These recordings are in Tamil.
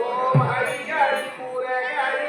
ஓம் ஹரி ஹரி கூற ஹரி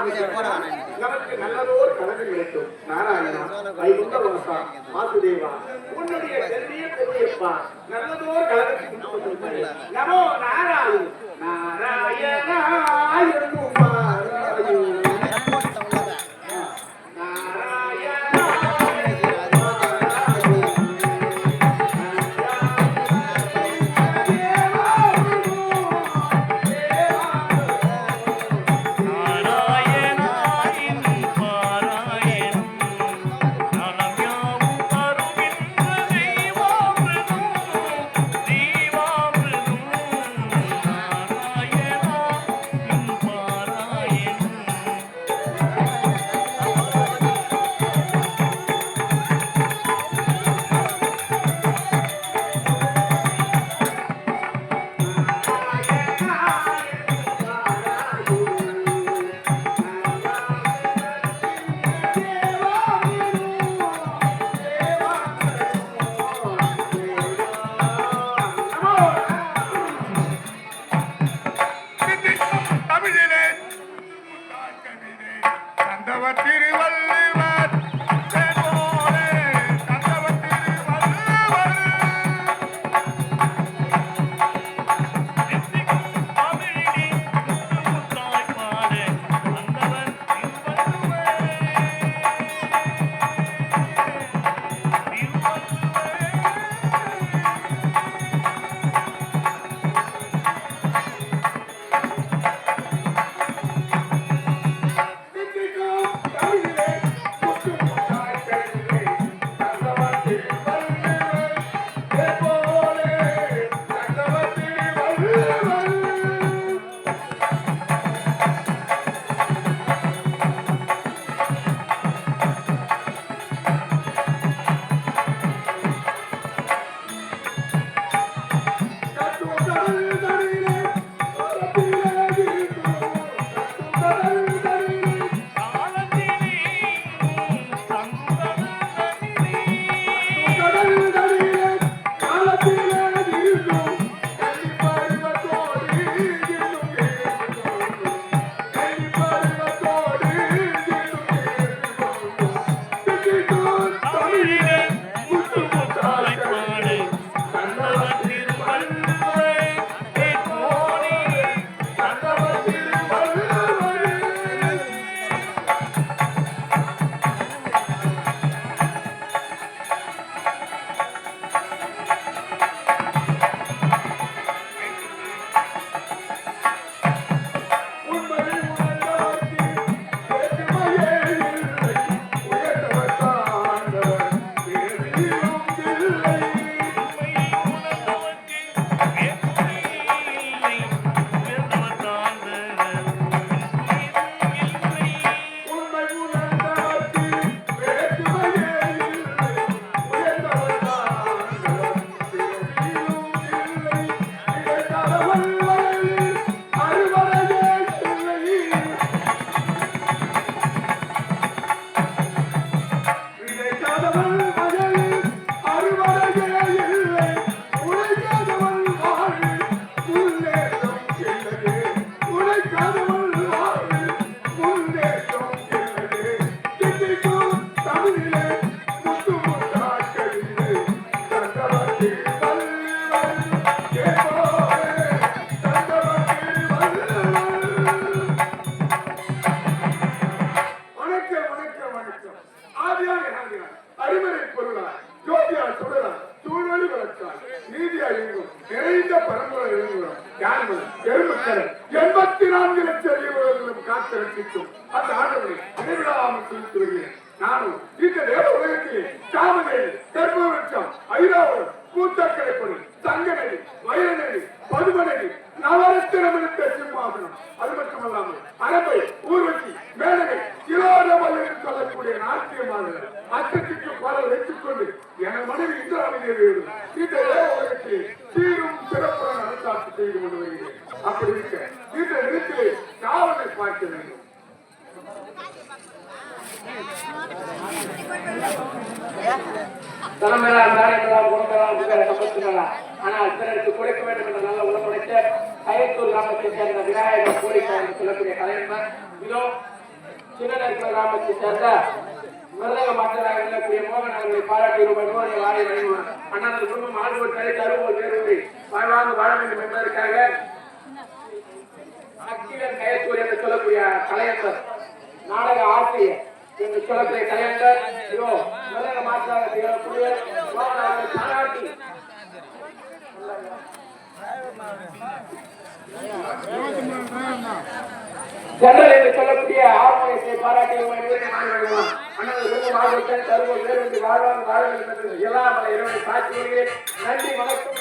நமக்கு நல்லதோர் கலந்து கிடைக்கும் நாராயணா வைகுந்த வாசா வாசுதேவா உன்னுடைய நாராயணா எங்கும் எண்பத்தி நான்கு லட்சம் காத்து ரசிக்கும் அந்த ஆண்டவரை இடைவிடாமல் குறித்து வருகிறேன் நானும் இந்த தேவ உலகத்திலே காமநேரி கர்ப்பவருஷம் ஐராவரம் கூத்தக்கரைப்பொடி தங்கநெறி வைரநெறி பதுமநெறி நவரத்தினம் எடுத்த சிம்மாசனம் அது மட்டுமல்லாமல் அரபை ஊர்வசி மேலகை கிலோதமல் என்று சொல்லக்கூடிய நாட்டியமாக அச்சத்துக்கு பலர் வைத்துக் கொண்டு என மனைவி இந்திராவை வேண்டும் இந்த தேவ சீரும் சிறப்புடன் அரசாட்சி செய்து கொண்டு வருகிறேன். அப்படி இருக்க இந்த இடத்திலே காவலை பார்க்க வேண்டும். தலைமையா தாரியெல்லாம் குணங்களாம் புகழ சம்பத்துக்கலாம் ஆனால் பிறருக்கு கொடுக்க வேண்டும் என்ற நல்ல உணவளித்த கயத்தூர் கிராமத்தை சேர்ந்த விநாயகர் கோரிக்கை சொல்லக்கூடிய கலைஞர் இதோ சின்னநேர்குல கிராமத்தை சேர்ந்த மிருதக மாற்றலாக இருக்கக்கூடிய மோகன் அவர்களை பாராட்டி ரூபாய் நூறு வாழை வழங்குவார் ஆனால் அந்த குடும்பம் ஆழ்வோர் தலை தருவோர் வேறு வாழ்வாங்க வாழ வேண்டும் என்பதற்காக அக்கிலன் கயத்தூர் என்று சொல்லக்கூடிய கலைஞர் நாடக ஆசிரியர் என்று சொல்லக்கூடிய கலைஞர் இதோ மிருதக மாற்றாக திகழக்கூடிய மோகன் அவர்களை பாராட்டி ஜெனரல் என்று சொல்லக்கூடிய ஆர்வத்தை பாராட்டி அண்ணன் தருவோம் வாழ்வாங்க எல்லாம் இறைவனை காட்சி நன்றி வணக்கம்.